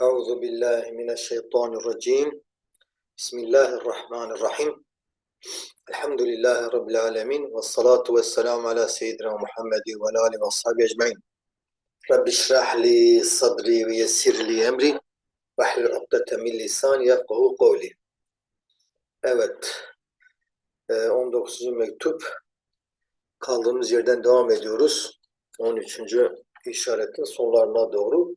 Euzu billahi mineşşeytanirracim. Bismillahirrahmanirrahim. Elhamdülillahi rabbil alamin ve salatu vesselam ala seyyidina Muhammedin ve ali ve ashabi ecmaîn. Rabbi şrah li sadri ve yessir li emri ve hlul ukdeten min lisani yefkahu kavli. Evet. E, 19. mektup kaldığımız yerden devam ediyoruz. 13. işaretin sonlarına doğru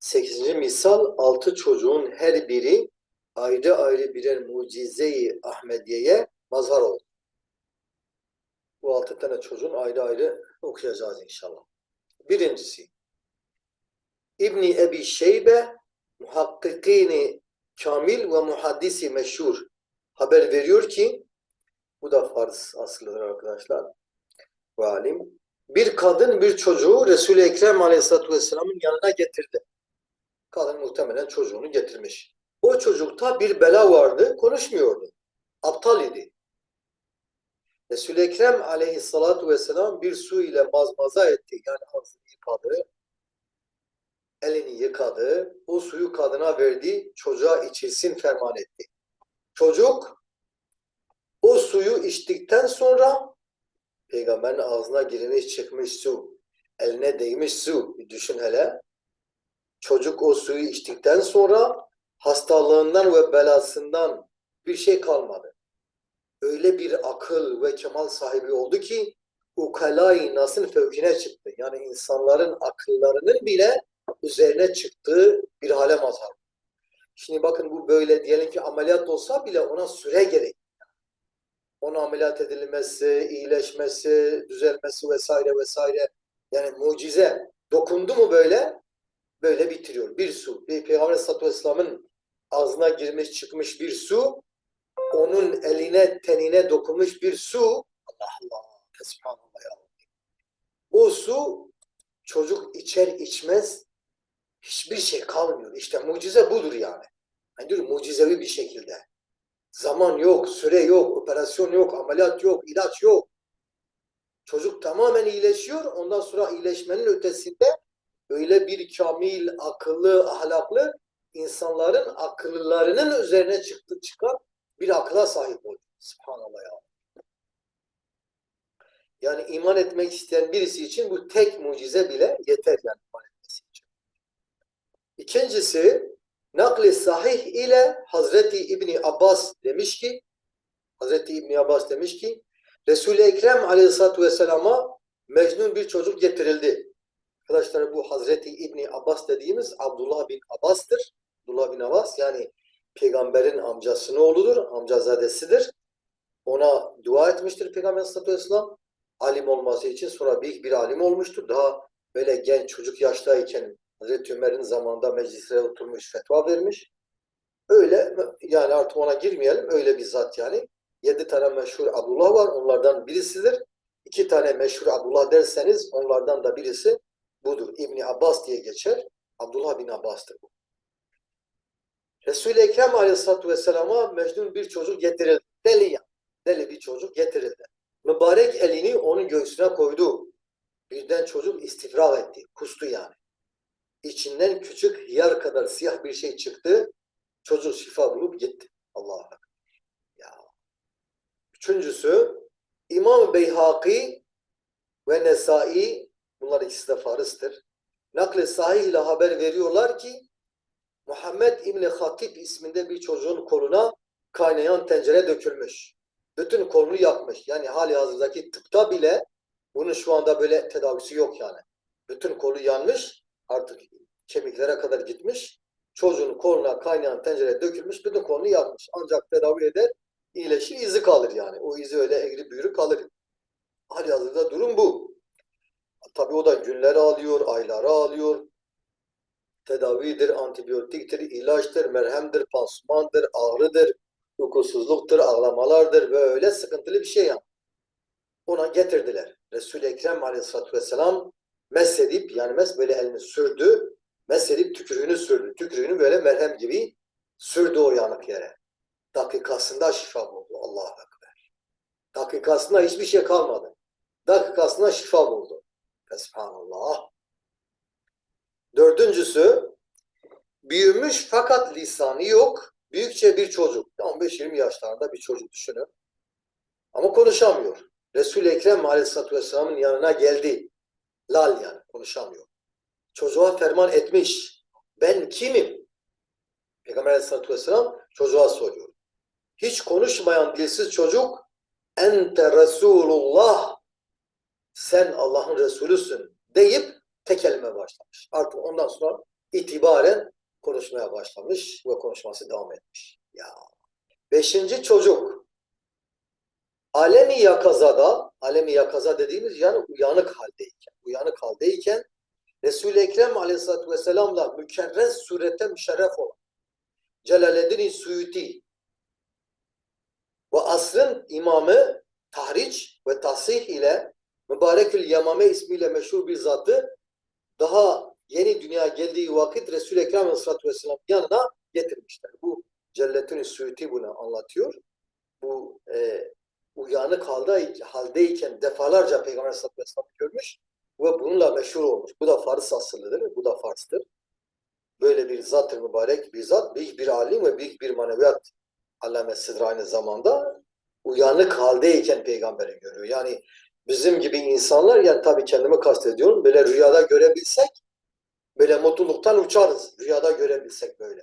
8. misal altı çocuğun her biri ayrı ayrı birer mucize-i Ahmediye'ye mazhar oldu. Bu altı tane çocuğun ayrı ayrı okuyacağız inşallah. Birincisi İbni Ebi Şeybe muhakkikini kamil ve muhaddisi meşhur haber veriyor ki bu da farz aslıdır arkadaşlar. Bu alim. Bir kadın bir çocuğu Resul-i Ekrem Aleyhisselatü Vesselam'ın yanına getirdi. Kadın muhtemelen çocuğunu getirmiş. O çocukta bir bela vardı, konuşmuyordu. Aptal idi. Resul-i Ekrem aleyhissalatu vesselam bir su ile mazmaza etti. Yani ağzını yıkadı, elini yıkadı, o suyu kadına verdi, çocuğa içilsin ferman etti. Çocuk o suyu içtikten sonra peygamberin ağzına girmiş çıkmış su, eline değmiş su, bir düşün hele. Çocuk o suyu içtikten sonra hastalığından ve belasından bir şey kalmadı. Öyle bir akıl ve kemal sahibi oldu ki ukalai nasın fevkine çıktı. Yani insanların akıllarının bile üzerine çıktığı bir hale mazhar. Şimdi bakın bu böyle diyelim ki ameliyat olsa bile ona süre gerek. Ona ameliyat edilmesi, iyileşmesi, düzelmesi vesaire vesaire. Yani mucize. Dokundu mu böyle? Böyle bitiriyor. Bir su. Peygamber Aleyhisselatü Vesselam'ın ağzına girmiş çıkmış bir su. Onun eline tenine dokunmuş bir su. Allah Allah. Subhanallah ya. O su çocuk içer içmez hiçbir şey kalmıyor. İşte mucize budur yani. Yani diyor mucizevi bir şekilde. Zaman yok, süre yok, operasyon yok, ameliyat yok, ilaç yok. Çocuk tamamen iyileşiyor. Ondan sonra iyileşmenin ötesinde öyle bir kamil, akıllı, ahlaklı insanların akıllarının üzerine çıktı çıkan bir akla sahip oluyor. Subhanallah ya. Yani iman etmek isteyen birisi için bu tek mucize bile yeter yani iman etmesi için. İkincisi nakli sahih ile Hazreti İbni Abbas demiş ki Hazreti İbni Abbas demiş ki Resul-i Ekrem Aleyhisselatü Vesselam'a Mecnun bir çocuk getirildi. Arkadaşlar bu Hazreti İbni Abbas dediğimiz Abdullah bin Abbas'tır. Abdullah bin Abbas yani peygamberin amcasının oğludur, amcazadesidir. Ona dua etmiştir Peygamber Aleyhisselatü Vesselam. Alim olması için sonra büyük bir alim olmuştur. Daha böyle genç çocuk yaştayken Hazreti Ömer'in zamanında meclise oturmuş fetva vermiş. Öyle yani artık ona girmeyelim. Öyle bir zat yani. Yedi tane meşhur Abdullah var. Onlardan birisidir. İki tane meşhur Abdullah derseniz onlardan da birisi budur. İbni Abbas diye geçer. Abdullah bin Abbas'tır bu. Resul-i Ekrem Aleyhisselatü Vesselam'a Mecnun bir çocuk getirildi. Deli ya. Deli bir çocuk getirildi. Mübarek elini onun göğsüne koydu. Birden çocuk istifra etti. Kustu yani. İçinden küçük hıyar kadar siyah bir şey çıktı. Çocuk şifa bulup gitti. Allah'a. Ya. Üçüncüsü İmam Beyhaki ve Nesai bunlar ikisi de farzdır. Nakle sahih ile haber veriyorlar ki Muhammed İbni Hatip isminde bir çocuğun koluna kaynayan tencere dökülmüş. Bütün kolunu yakmış. Yani hali hazırdaki tıpta bile bunun şu anda böyle tedavisi yok yani. Bütün kolu yanmış. Artık kemiklere kadar gitmiş. Çocuğun koluna kaynayan tencere dökülmüş. Bütün kolunu yakmış. Ancak tedavi eder. iyileşir. izi kalır yani. O izi öyle egri büğrü kalır. Hali hazırda durum bu. Tabi o da günler alıyor, ayları alıyor. Tedavidir, antibiyotiktir, ilaçtır, merhemdir, pansumandır, ağrıdır, uykusuzluktur, ağlamalardır. Böyle sıkıntılı bir şey yani. Ona getirdiler. Resul-i Ekrem Aleyhisselatü Vesselam mesedip yani mes böyle elini sürdü. Mesedip tükürüğünü sürdü. Tükürüğünü böyle merhem gibi sürdü o yanık yere. Dakikasında şifa buldu. Allah'a Ekber. Dakikasında hiçbir şey kalmadı. Dakikasında şifa buldu. Subhanallah. Dördüncüsü Büyümüş fakat lisanı yok. Büyükçe bir çocuk. 15-20 yaşlarında bir çocuk düşünün. Ama konuşamıyor. Resul-i Ekrem Aleyhisselatü Vesselam'ın yanına geldi. Lal yani konuşamıyor. Çocuğa ferman etmiş. Ben kimim? Peygamber Aleyhisselatü Vesselam çocuğa soruyor. Hiç konuşmayan dilsiz çocuk ente Resulullah sen Allah'ın Resulüsün deyip tek kelime başlamış. Artık ondan sonra itibaren konuşmaya başlamış ve konuşması devam etmiş. Ya. Beşinci çocuk alemi yakazada, alemi yakaza dediğimiz yani uyanık haldeyken, uyanık haldeyken Resul-i Ekrem aleyhissalatü vesselamla mükerrez surette müşerref olan Celaleddin Suyuti ve asrın imamı tahriç ve tasih ile Mübarekül Yamame ismiyle meşhur bir zatı daha yeni dünya geldiği vakit Resul-i Ekrem Aleyhisselatü Vesselam yanına getirmişler. Bu Cellettin Suyuti bunu anlatıyor. Bu e, uyanık halde, haldeyken defalarca Peygamber Aleyhisselatü Vesselam görmüş ve bununla meşhur olmuş. Bu da Fars asıllıdır, bu da Fars'tır. Böyle bir zat mübarek bir zat, büyük bir alim ve büyük bir maneviyat alamesidir aynı zamanda. Uyanık haldeyken peygamberi görüyor. Yani bizim gibi insanlar yani tabii kendimi kastediyorum böyle rüyada görebilsek böyle mutluluktan uçarız. Rüyada görebilsek böyle.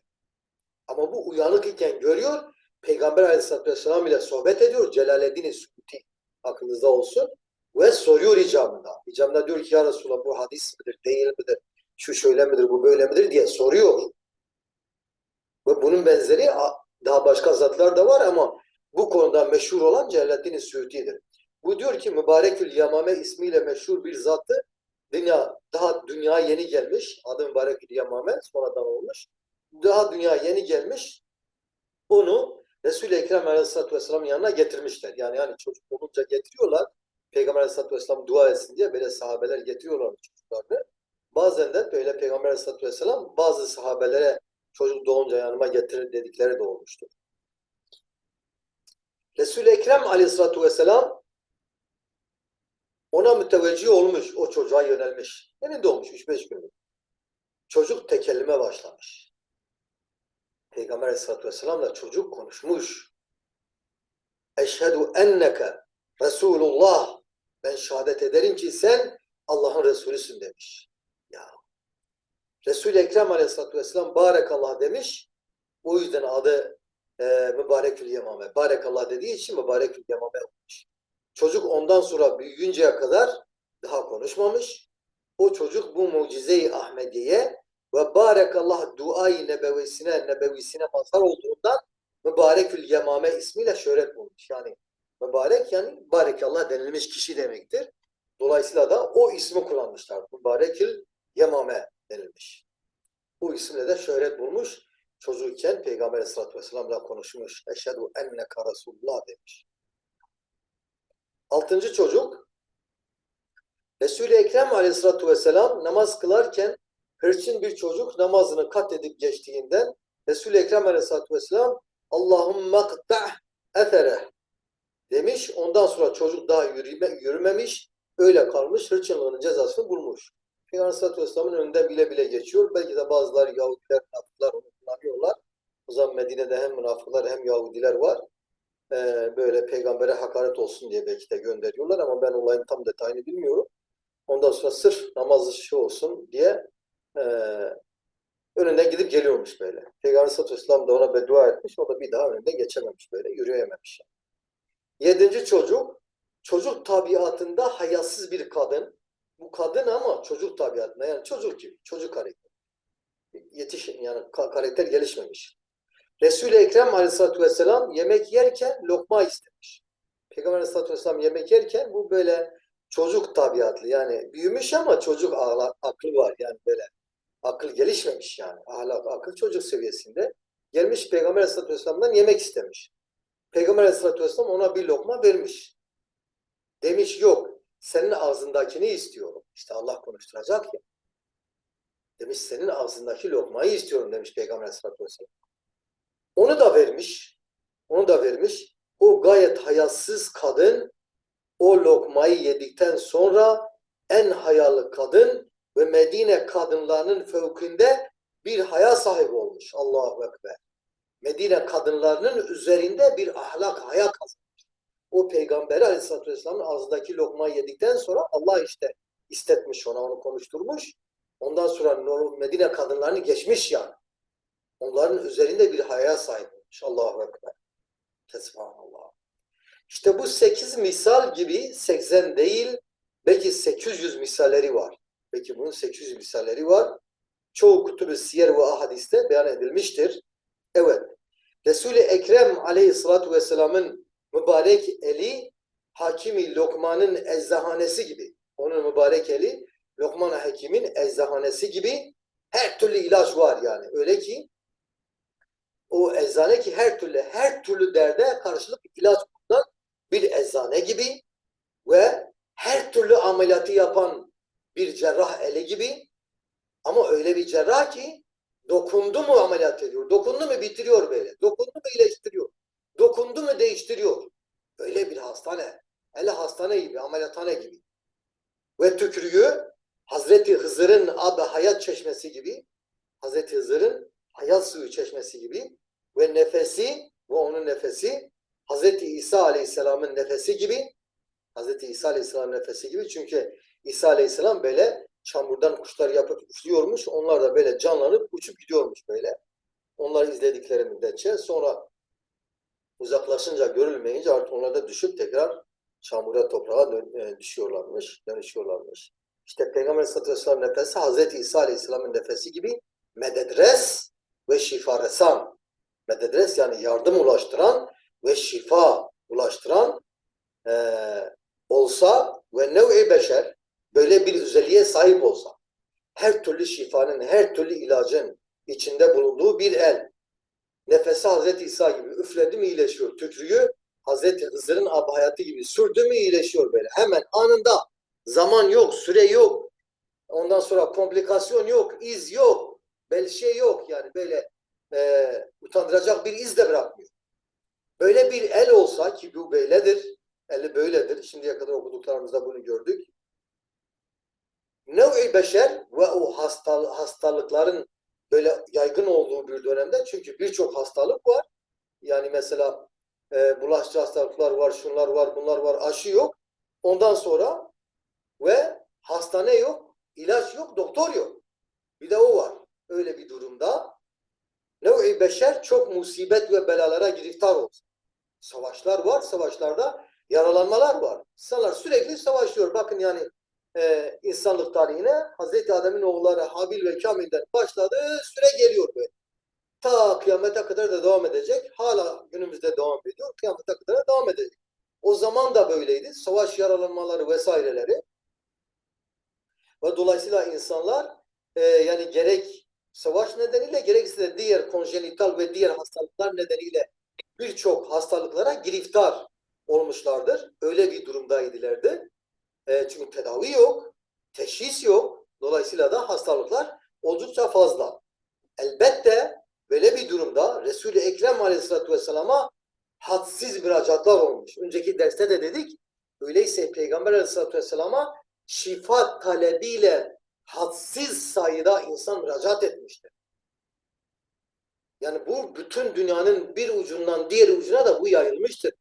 Ama bu uyanık iken görüyor. Peygamber aleyhissalatü vesselam ile sohbet ediyor. Celaleddin Suyuti aklınızda olsun. Ve soruyor icabında. İcabında diyor ki ya Resulallah bu hadis midir, değil midir? Şu şöyle midir, bu böyle midir diye soruyor. Ve bunun benzeri daha başka zatlar da var ama bu konuda meşhur olan Celaleddin Suyuti'dir. Bu diyor ki Mübarekül Yamame ismiyle meşhur bir zatı dünya daha dünya yeni gelmiş. Adı Mübarekül Yamame sonradan olmuş. Daha dünya yeni gelmiş. Onu Resul-i Ekrem Aleyhisselatü Vesselam'ın yanına getirmişler. Yani yani çocuk olunca getiriyorlar. Peygamber Aleyhisselatü Vesselam dua etsin diye böyle sahabeler getiriyorlar çocuklarını. Bazen de böyle Peygamber Aleyhisselatü Vesselam bazı sahabelere çocuk doğunca yanıma getirir dedikleri de olmuştur. Resul-i Ekrem Aleyhisselatü Vesselam ona müteveccih olmuş, o çocuğa yönelmiş. Yeni doğmuş 3-5 günlük. Çocuk tekellime başlamış. Peygamber Aleyhisselatü Vesselam'la çocuk konuşmuş. Eşhedü enneke Resulullah ben şehadet ederim ki sen Allah'ın Resulüsün demiş. Ya. Resul-i Ekrem Aleyhisselatü Vesselam Barekallah demiş. O yüzden adı e, Mübarekül Yemame. Barekallah dediği için Mübarekül Yemame olmuş. Çocuk ondan sonra büyüyünceye kadar daha konuşmamış. O çocuk bu mucize-i Ahmediye ve barekallah duayı nebevisine, nebevisine mazhar olduğundan mübarekül yemame ismiyle şöhret bulmuş. Yani mübarek yani barekallah denilmiş kişi demektir. Dolayısıyla da o ismi kullanmışlar. Mübarekül yemame denilmiş. Bu isimle de şöhret bulmuş. Çocukken Peygamber Aleyhisselatü Vesselam'la konuşmuş. Eşhedü enneke Resulullah demiş. Altıncı çocuk Resul-i Ekrem aleyhissalatü vesselam namaz kılarken hırçın bir çocuk namazını kat edip geçtiğinden Resul-i Ekrem aleyhissalatü vesselam Allahümme qta' ethere demiş. Ondan sonra çocuk daha yürüme, yürümemiş. Öyle kalmış. Hırçınlığının cezasını bulmuş. Peygamber aleyhissalatü vesselamın önünde bile bile geçiyor. Belki de bazıları Yahudiler, münafıklar onu kullanıyorlar. O zaman Medine'de hem münafıklar hem Yahudiler var e, böyle peygambere hakaret olsun diye belki de gönderiyorlar ama ben olayın tam detayını bilmiyorum. Ondan sonra sırf namaz işi olsun diye e, önüne gidip geliyormuş böyle. Peygamber sallallahu aleyhi ve sellem de ona beddua etmiş. O da bir daha önünde geçememiş böyle. Yürüyememiş. Yedinci çocuk. Çocuk tabiatında hayasız bir kadın. Bu kadın ama çocuk tabiatında yani çocuk gibi. Çocuk karakter. Yetişin yani karakter gelişmemiş. Resul-i Ekrem aleyhissalatü vesselam yemek yerken lokma istemiş. Peygamber aleyhissalatü vesselam yemek yerken bu böyle çocuk tabiatlı yani büyümüş ama çocuk ahlak, aklı var yani böyle akıl gelişmemiş yani ahlak akıl çocuk seviyesinde gelmiş Peygamber aleyhissalatü vesselam'dan yemek istemiş. Peygamber aleyhissalatü vesselam ona bir lokma vermiş. Demiş yok senin ağzındakini istiyorum. İşte Allah konuşturacak ya. Demiş senin ağzındaki lokmayı istiyorum demiş Peygamber aleyhissalatü vesselam. Onu da vermiş. Onu da vermiş. O gayet hayasız kadın o lokmayı yedikten sonra en hayalı kadın ve Medine kadınlarının fevkinde bir haya sahibi olmuş. Allahu Ekber. Medine kadınlarının üzerinde bir ahlak, haya kazanmış. O peygamberi aleyhissalatü vesselamın ağzındaki lokmayı yedikten sonra Allah işte istetmiş ona, onu konuşturmuş. Ondan sonra Medine kadınlarını geçmiş yani. Onların üzerinde bir haya sahip olmuş. Allahu Ekber. Tesbhanallah. İşte bu sekiz misal gibi 80 değil, belki 800 misalleri var. Belki bunun 800 misalleri var. Çoğu kutubu siyer ve ahadiste beyan edilmiştir. Evet. Resul-i Ekrem aleyhissalatu vesselamın mübarek eli Hakimi Lokman'ın eczahanesi gibi. Onun mübarek eli Lokman Hakim'in eczahanesi gibi her türlü ilaç var yani. Öyle ki o eczane ki her türlü her türlü derde karşılık ilaç bulunan bir eczane gibi ve her türlü ameliyatı yapan bir cerrah eli gibi ama öyle bir cerrah ki dokundu mu ameliyat ediyor, dokundu mu bitiriyor böyle, dokundu mu iyileştiriyor, dokundu mu değiştiriyor. Öyle bir hastane, hele hastane gibi, ameliyathane gibi. Ve tükürüğü Hazreti Hızır'ın abi hayat çeşmesi gibi, Hazreti Hızır'ın hayat suyu çeşmesi gibi ve nefesi ve onun nefesi Hazreti İsa Aleyhisselam'ın nefesi gibi Hazreti İsa Aleyhisselam'ın nefesi gibi çünkü İsa Aleyhisselam böyle çamurdan kuşlar yapıp uçluyormuş. Onlar da böyle canlanıp uçup gidiyormuş böyle. Onları izledikleri müddetçe sonra uzaklaşınca görülmeyince artık onlar da düşüp tekrar çamura toprağa e, düşüyorlarmış, dönüşüyorlarmış. İşte Peygamber Aleyhisselatü Vesselam nefesi Hazreti İsa Aleyhisselam'ın nefesi gibi mededres ve şifa resan. Mededres yani yardım ulaştıran ve şifa ulaştıran e, olsa ve nev'i beşer böyle bir özelliğe sahip olsa her türlü şifanın, her türlü ilacın içinde bulunduğu bir el. Nefesi Hazreti İsa gibi üfledi mi iyileşiyor. Tükrüğü Hazreti Hızır'ın ab hayatı gibi sürdü mü iyileşiyor böyle. Hemen anında. Zaman yok, süre yok. Ondan sonra komplikasyon yok, iz yok. Bel şey yok yani böyle e, utandıracak bir iz de bırakmıyor. Böyle bir el olsa ki bu böyledir. Eli böyledir. Şimdiye kadar okuduklarımızda bunu gördük. Nev'i beşer ve o hastal, hastalıkların böyle yaygın olduğu bir dönemde çünkü birçok hastalık var. Yani mesela e, bulaşıcı hastalıklar var, şunlar var, bunlar var, aşı yok. Ondan sonra ve hastane yok, ilaç yok, doktor yok. Bir de o var. Öyle bir durumda nev'i beşer çok musibet ve belalara giriftar olsun. Savaşlar var, savaşlarda yaralanmalar var. İnsanlar sürekli savaşıyor. Bakın yani e, insanlık tarihine Hazreti Adem'in oğulları Habil ve Kamil'den başladı, süre geliyor böyle. Ta kıyamete kadar da devam edecek. Hala günümüzde devam ediyor. Kıyamete kadar da devam edecek. O zaman da böyleydi. Savaş yaralanmaları vesaireleri. Ve dolayısıyla insanlar e, yani gerek savaş nedeniyle gerekse diğer konjenital ve diğer hastalıklar nedeniyle birçok hastalıklara giriftar olmuşlardır. Öyle bir durumdaydılardı. E, çünkü tedavi yok, teşhis yok. Dolayısıyla da hastalıklar oldukça fazla. Elbette böyle bir durumda Resul-i Ekrem Aleyhisselatü Vesselam'a hadsiz müracaatlar olmuş. Önceki derste de dedik. Öyleyse Peygamber Aleyhisselatü Vesselam'a şifa talebiyle hadsiz sayıda insan müracaat etmiştir. Yani bu bütün dünyanın bir ucundan diğer ucuna da bu yayılmıştır.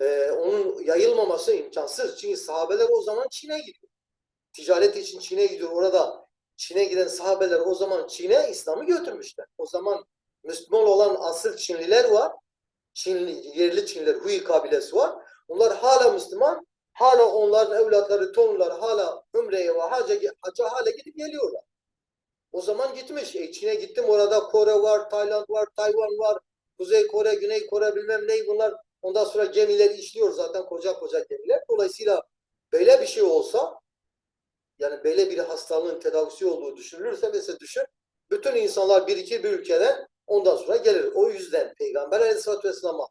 Ee, onun yayılmaması imkansız. Çünkü sahabeler o zaman Çin'e gidiyor. Ticaret için Çin'e gidiyor. Orada Çin'e giden sahabeler o zaman Çin'e İslam'ı götürmüşler. O zaman Müslüman olan asıl Çinliler var. Çinli, yerli Çinliler, Hui kabilesi var. Onlar hala Müslüman. Hala onların evlatları, torunları hala Ümre'ye ve hacca, hacca hala gidip geliyorlar. O zaman gitmiş. E, Çin'e gittim orada Kore var, Tayland var, Tayvan var, Kuzey Kore, Güney Kore bilmem ne bunlar. Ondan sonra gemileri işliyor zaten koca koca gemiler. Dolayısıyla böyle bir şey olsa yani böyle bir hastalığın tedavisi olduğu düşünülürse mesela düşün bütün insanlar bir iki bir ülkeden ondan sonra gelir. O yüzden Peygamber Aleyhisselatü Vesselam'a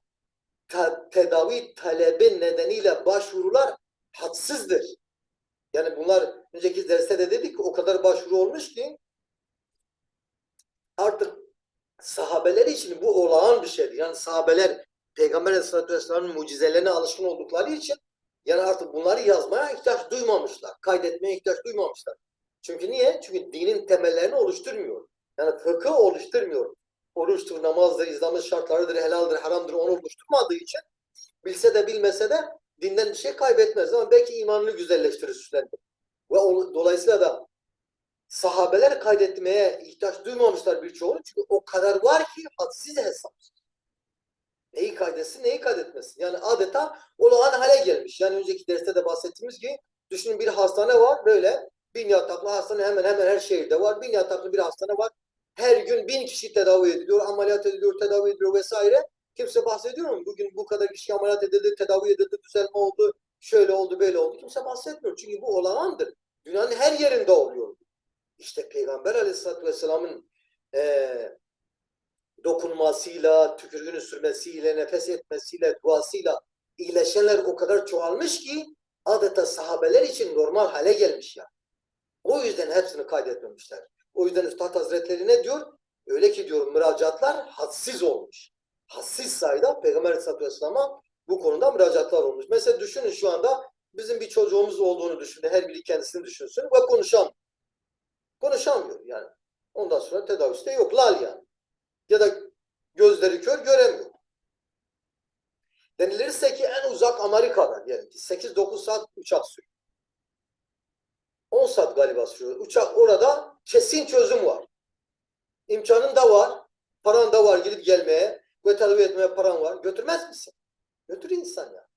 te- tedavi talebi nedeniyle başvurular hadsizdir. Yani bunlar önceki derste de dedik o kadar başvuru olmuş ki artık sahabeler için bu olağan bir şeydir. Yani sahabeler Peygamber Aleyhisselatü Vesselam'ın mucizelerine alışkın oldukları için yani artık bunları yazmaya ihtiyaç duymamışlar. Kaydetmeye ihtiyaç duymamışlar. Çünkü niye? Çünkü dinin temellerini oluşturmuyor. Yani fıkıh oluşturmuyor. Oruçtur, namazdır, İslam'ın şartlarıdır, helaldir, haramdır onu oluşturmadığı için bilse de bilmese de dinden bir şey kaybetmez ama belki imanını güzelleştirir, süslendir. Ve o- dolayısıyla da sahabeler kaydetmeye ihtiyaç duymamışlar birçoğunu çünkü o kadar var ki hadsiz hesapsız. Neyi kaydetsin, neyi kaydetmesin. Yani adeta olağan hale gelmiş. Yani önceki derste de bahsettiğimiz gibi düşünün bir hastane var böyle bin yataklı hastane hemen hemen her şehirde var. Bin yataklı bir hastane var. Her gün bin kişi tedavi ediliyor, ameliyat ediliyor, tedavi ediliyor vesaire. Kimse bahsediyor mu? Bugün bu kadar kişi ameliyat edildi, tedavi edildi, düzelme oldu, şöyle oldu, böyle oldu. Kimse bahsetmiyor. Çünkü bu olağandır. Dünyanın her yerinde oluyor. İşte Peygamber Aleyhisselatü Vesselam'ın eee dokunmasıyla, tükürüğünü sürmesiyle, nefes etmesiyle, duasıyla iyileşenler o kadar çoğalmış ki adeta sahabeler için normal hale gelmiş ya. O yüzden hepsini kaydetmemişler. O yüzden Üstad Hazretleri ne diyor? Öyle ki diyor müracaatlar hadsiz olmuş. Hadsiz sayıda Peygamber Aleyhisselatü Vesselam'a bu konuda müracaatlar olmuş. Mesela düşünün şu anda bizim bir çocuğumuz olduğunu düşünün. Her biri kendisini düşünsün ve konuşamıyor. Konuşamıyor yani. Ondan sonra tedavisi de yok. Lal yani. Ya da gözleri kör göremiyor. Denilirse ki en uzak Amerika'da diyelim ki 8-9 saat uçak sürüyor. 10 saat galiba sürüyor. Uçak orada kesin çözüm var. İmkanın da var. Paran da var gidip gelmeye ve tedavi etmeye paran var. Götürmez misin? Götür insan ya.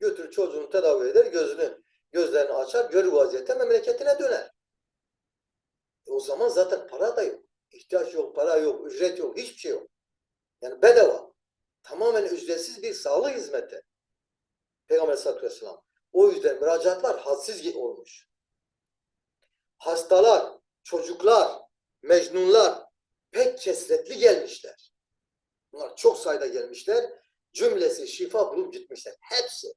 Götür çocuğunu tedavi eder, gözünü gözlerini açar, görü vaziyette memleketine döner. E o zaman zaten para da yok. İhtiyaç yok, para yok, ücret yok, hiçbir şey yok. Yani bedava. Tamamen ücretsiz bir sağlık hizmeti. Peygamber sallallahu aleyhi ve sellem. O yüzden müracaatlar hadsiz olmuş. Hastalar, çocuklar, mecnunlar pek kesretli gelmişler. Bunlar çok sayıda gelmişler. Cümlesi şifa bulup gitmişler. Hepsi.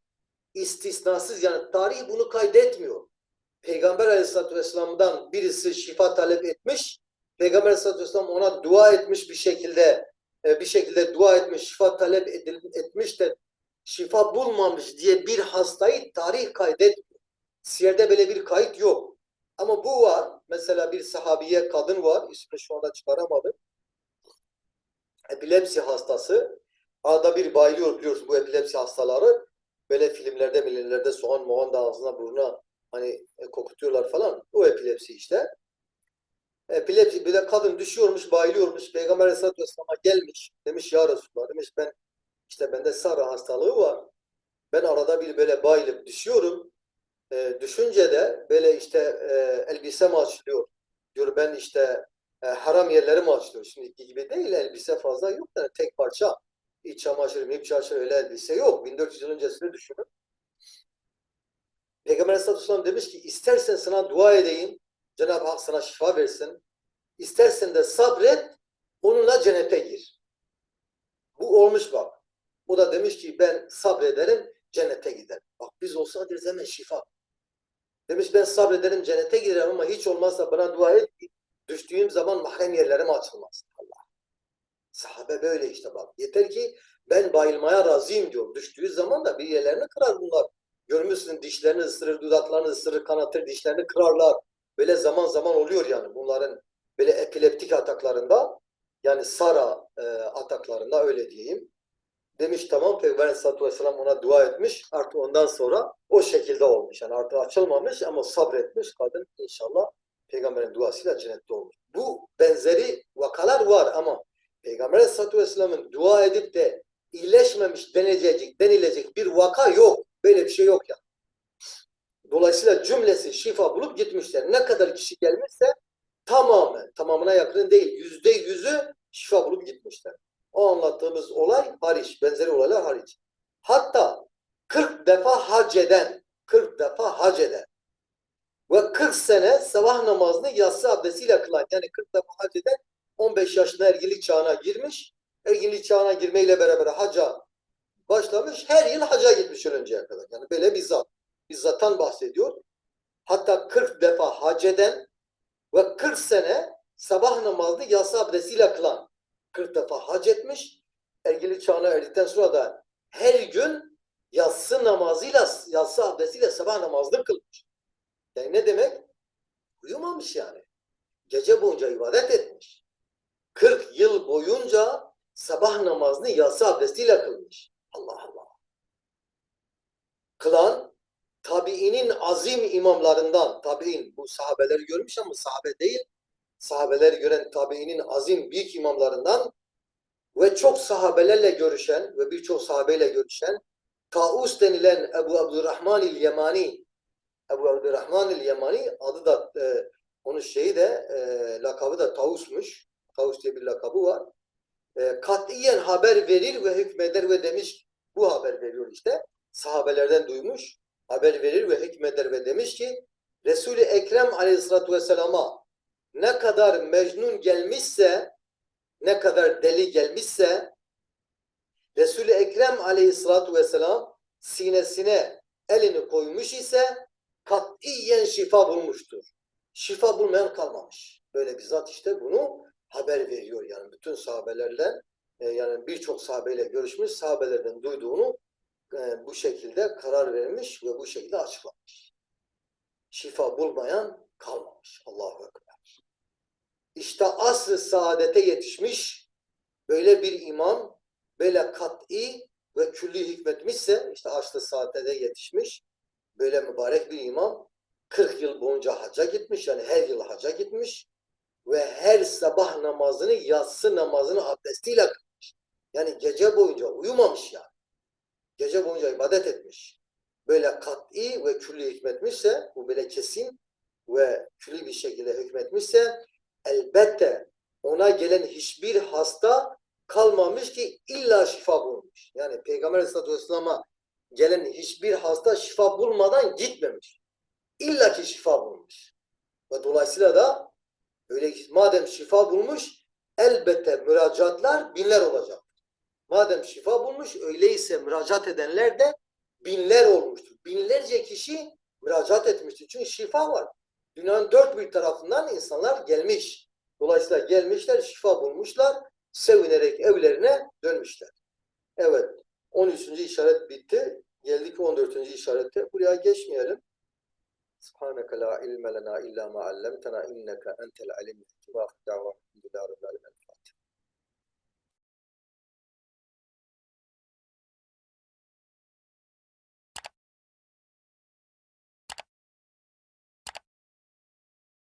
istisnasız yani tarih bunu kaydetmiyor. Peygamber aleyhissalatü vesselam'dan birisi şifa talep etmiş. Peygamber aleyhissalatü vesselam ona dua etmiş bir şekilde e, bir şekilde dua etmiş, şifa talep etmiş de şifa bulmamış diye bir hastayı tarih kaydetmiyor. Siyerde böyle bir kayıt yok. Ama bu var. Mesela bir sahabiye kadın var. İsmini şu anda çıkaramadım. Epilepsi hastası. Arada bir bayılıyor biliyorsun bu epilepsi hastaları. Böyle filmlerde, millerlerde soğan moğan da ağzına burnuna hani e, kokutuyorlar falan. O epilepsi işte. Epilepsi bir de kadın düşüyormuş, bayılıyormuş. Peygamber Aleyhisselatü Vesselam'a gelmiş. Demiş ya Resulullah demiş ben işte bende sarı hastalığı var. Ben arada bir böyle bayılıp düşüyorum. E, düşünce de böyle işte e, elbisem açılıyor. Diyor ben işte e, haram yerlerim açılıyor. Şimdiki gibi değil elbise fazla yok. Yani tek parça iç çamaşır, iç çamaşır öyle elbise yok. 1400 yıl öncesini düşünün. Peygamber Aleyhisselatü demiş ki istersen sana dua edeyim. Cenab-ı Hak sana şifa versin. İstersen de sabret, onunla cennete gir. Bu olmuş bak. O da demiş ki ben sabrederim, cennete giderim. Bak biz olsa deriz hemen şifa. Demiş ben sabrederim, cennete giderim ama hiç olmazsa bana dua et ki düştüğüm zaman mahrem yerlerim açılmaz. Allah. Sahabe böyle işte bak. Yeter ki ben bayılmaya razıyım diyor. Düştüğü zaman da bir yerlerini kırar bunlar. Görmüşsün dişlerini ısırır, dudaklarını ısırır, kanatır, dişlerini kırarlar. Böyle zaman zaman oluyor yani bunların böyle epileptik ataklarında yani Sara e, ataklarında öyle diyeyim. Demiş tamam Peygamber Aleyhisselatü Vesselam ona dua etmiş. Artık ondan sonra o şekilde olmuş. Yani artık açılmamış ama sabretmiş kadın inşallah Peygamberin duasıyla cennette olmuş. Bu benzeri vakalar var ama Peygamber Aleyhisselatü Vesselam'ın dua edip de iyileşmemiş denilecek, denilecek bir vaka yok. Böyle bir şey yok yani. Dolayısıyla cümlesi şifa bulup gitmişler. Ne kadar kişi gelmişse tamamen, tamamına yakın değil. Yüzde yüzü şifa bulup gitmişler. O anlattığımız olay hariç, benzeri olaylar hariç. Hatta 40 defa hac eden, 40 defa hac eden ve 40 sene sabah namazını yatsı abdestiyle kılan, yani 40 defa hac eden 15 yaşında erginlik çağına girmiş, erginlik çağına girmeyle beraber haca başlamış, her yıl haca gitmiş önceye kadar. Yani böyle bir zat. Bizzattan bahsediyor. Hatta 40 defa hac eden ve 40 sene sabah namazını yatsı abdestiyle kılan 40 defa hac etmiş. Erginlik çağına erdikten sonra da her gün yatsı namazıyla, yatsı abdestiyle sabah namazını kılmış. Yani ne demek? Uyumamış yani. Gece boyunca ibadet etmiş. 40 yıl boyunca sabah namazını yatsı abdestiyle kılmış. Allah Allah. Kılan tabiinin azim imamlarından, tabiin bu sahabeleri görmüş ama sahabe değil, sahabeleri gören tabiinin azim büyük imamlarından ve çok sahabelerle görüşen ve birçok sahabeyle görüşen Taus denilen Ebu Abdurrahman el-Yemani Ebu Abdurrahman el-Yemani adı da e, onun şeyi de e, lakabı da Tavus'muş. Tavus diye bir lakabı var. E, katiyen haber verir ve hükmeder ve demiş bu haber veriyor işte. Sahabelerden duymuş. Haber verir ve hükmeder ve demiş ki Resul-i Ekrem aleyhissalatü vesselama ne kadar mecnun gelmişse ne kadar deli gelmişse Resul-i Ekrem aleyhissalatü vesselam sinesine elini koymuş ise katiyen şifa bulmuştur. Şifa bulmayan kalmamış. Böyle bir zat işte bunu haber veriyor yani bütün sahabelerle e, yani birçok sahabeyle görüşmüş sahabelerden duyduğunu e, bu şekilde karar vermiş ve bu şekilde açıklamış. Şifa bulmayan kalmamış. Allahu Ekber. İşte asr-ı saadete yetişmiş böyle bir imam böyle kat'i ve külli hükmetmişse işte asr-ı saadete yetişmiş böyle mübarek bir imam 40 yıl boyunca hacca gitmiş yani her yıl hacca gitmiş ve her sabah namazını yatsı namazını abdestiyle kılmış. Yani gece boyunca uyumamış yani. Gece boyunca ibadet etmiş. Böyle kat'i ve külli hükmetmişse bu böyle kesin ve külli bir şekilde hükmetmişse elbette ona gelen hiçbir hasta kalmamış ki illa şifa bulmuş. Yani Peygamber Aleyhisselatü gelen hiçbir hasta şifa bulmadan gitmemiş. İlla ki şifa bulmuş. Ve dolayısıyla da öyle madem şifa bulmuş elbette müracaatlar binler olacak. Madem şifa bulmuş öyleyse müracaat edenler de binler olmuştur. Binlerce kişi müracaat etmiştir. Çünkü şifa var. Dünyanın dört bir tarafından insanlar gelmiş. Dolayısıyla gelmişler, şifa bulmuşlar, sevinerek evlerine dönmüşler. Evet, 13. işaret bitti. Geldik 14. işarete. Buraya geçmeyelim. Subhaneke la ilme lena illa ma allamtena inneke entel hakim. Ve da'va.